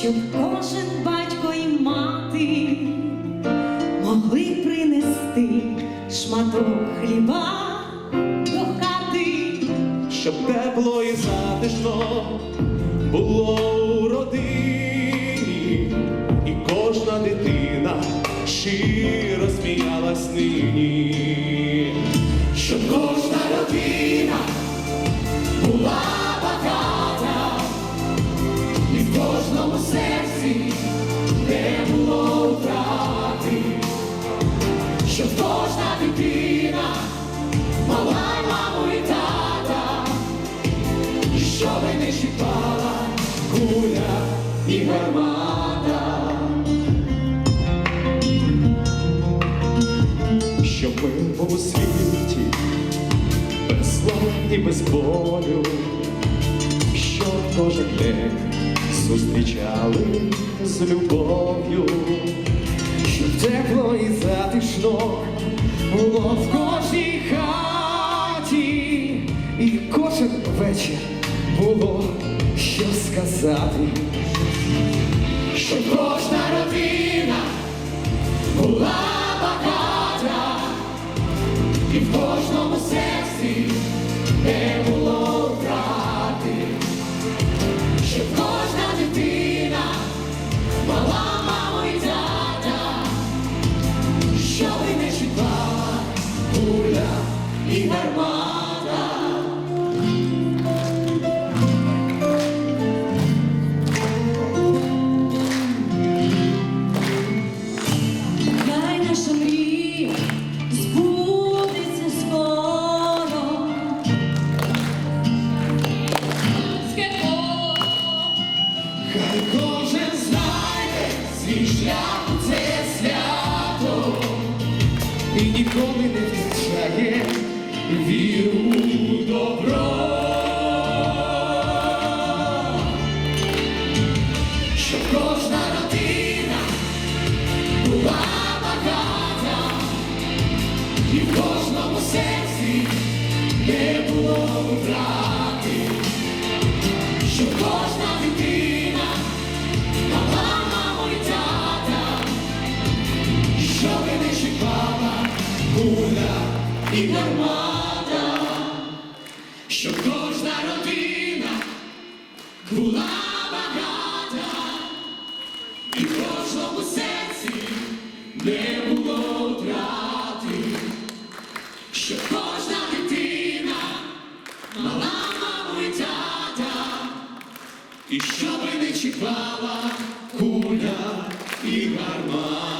щоб кожен батько і мати могли принести шматок хліба до хати, щоб тепло і затишно було у родині, і кожна дитина щиро сміялась нині, щоб кожна родина. Не було втрати, щоб кожна дитина мала маму і тата, і не чіпала куля і гармата. Щоб у світі без зла і без болю, щоб кожен день зустрічали з любов'ю, щоб тепло і затишно було в кожній хаті, і кожен вечір було що сказати, щоб кожна родина була багата, і в Кожен знайде свій шлях це свято і ніколи не втрачає віру добро. Щоб кожна родина була багата, і в кожному серці не було втрати що кожна дитина і гармата, що кожна родина була багата, і в кожному серці не було втрати, що кожна дитина мала маму і тата. І щоби не чіпала куля і гармата.